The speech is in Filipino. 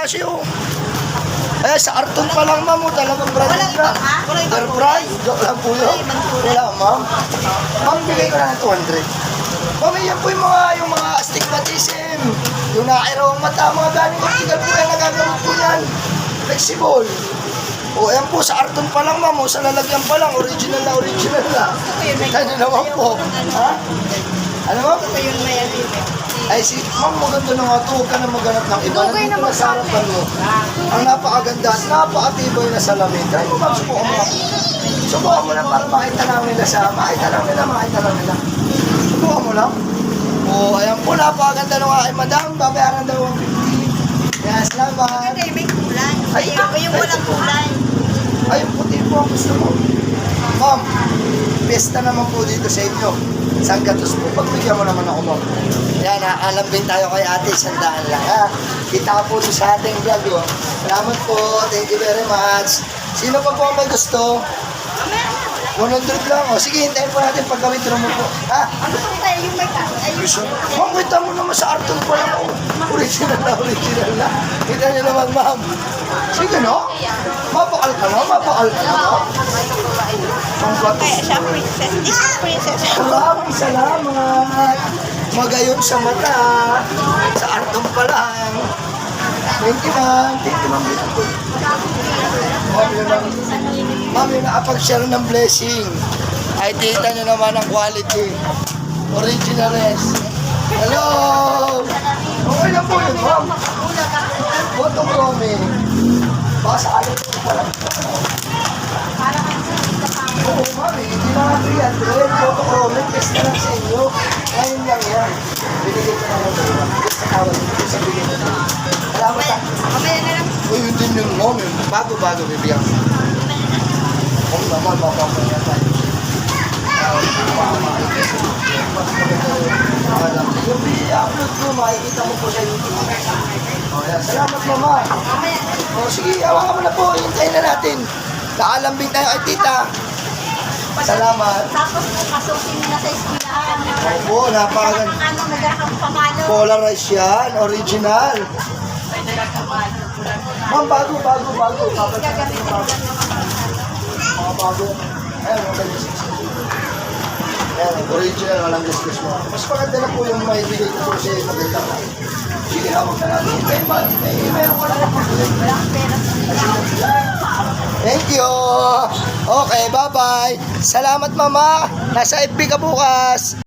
oh. Eh, sa Arton pa lang, ma'am, talagang brand Walang ibang, ha? Walang ibang Enterprise, joke lang po yun. Wala, ma'am. Ma'am, bigay ko na ng 200. Ma'am, yan po yung mga, yung mga astigmatism. Yung nakairong mata, mga galing optical po yan, nagagamit po yan. Flexible. O, yan po, sa Arton pa lang, ma'am, o, sa lalagyan pa lang, original na original na. Niyo naman po. Ha? Ano mo? Ito yun may. Ay, si Ma'am, maganda na nga to. Huwag ka na maghanap ng iba. Dugay Nandito na sa harapan mo. Ang napakaganda at napakatibay na salamin. Kaya mo, Ma'am, subukan mo. Subukan mo lang para makita lang nila sa... Makita lang nila, makita lang nila. Subukan mo lang. O, ayan po, napakaganda ng aking madam. Babayaran daw ang 50. Kaya salamat. Hindi, may kulay. Ay, Ay, yung, walang kulay. Ay, puti po ang gusto mo. Ma'am, pesta naman po dito sa inyo. San Gatos po. Pagbigyan mo naman ako, ma'am. Yan, ha, alambing tayo kay ate. Sandaan lang, ha. Kita po sa ating vlog, oh. Salamat po. Thank you very much. Sino pa po may gusto? 100 lang. O, sige, hintayin po natin pag withdraw mo po. Ha? Ano po tayo yung may ka? Ay, yung Gusto? Ma'am, kita mo naman sa Arton pa lang. oh. Original na, original na. Kita niyo naman, ma'am. Sige, no? Mapakal ka na, mapakal ka no? Ang gatos Kaya siya princess. This is princess. Maraming salamat. Magayon sa mata. Sa artong pa lang. Thank you, ma'am. Thank you, ma'am. Yun nakapag-share ng blessing. Ay, tita nyo naman ang quality. Originales. Hello! Okay na po yun, ma'am. Photo chrome. Baka sa akin po pala. Oo, ma'am, eh. Hindi na nga 300. Photo chrome. Test na lang sa inyo. Ngayon lang yan. Binigay ko na lang sa. Test sa ko na. Yung bago-bago bibigyan. Oo naman, mapapaya tayo. Yung i-upload mo, makikita mo po sa YouTube. Oh, yan. Salamat, mama. Mamaya na. O sige, hawakan mo na po. Hintayin na natin. Nakalambing tayo kay tita. Salamat. Tapos kasusin mo na sa eskwelahan. Opo, napakaganda. Ano, naghahang pamalo. Polarized yan, original. Ma'am, bago, bago, bago. Papalit ko bago. Mga bago. Ayun, mga ganyan. Ayan, original, walang discuss mo. Mas maganda na po yung may bigay ko po sa maganda ka. Sige na, huwag na natin. Hintayin ba? Eh, meron ko lang ako. Thank you. Okay, bye-bye. Salamat, mama. Nasa FB ka bukas.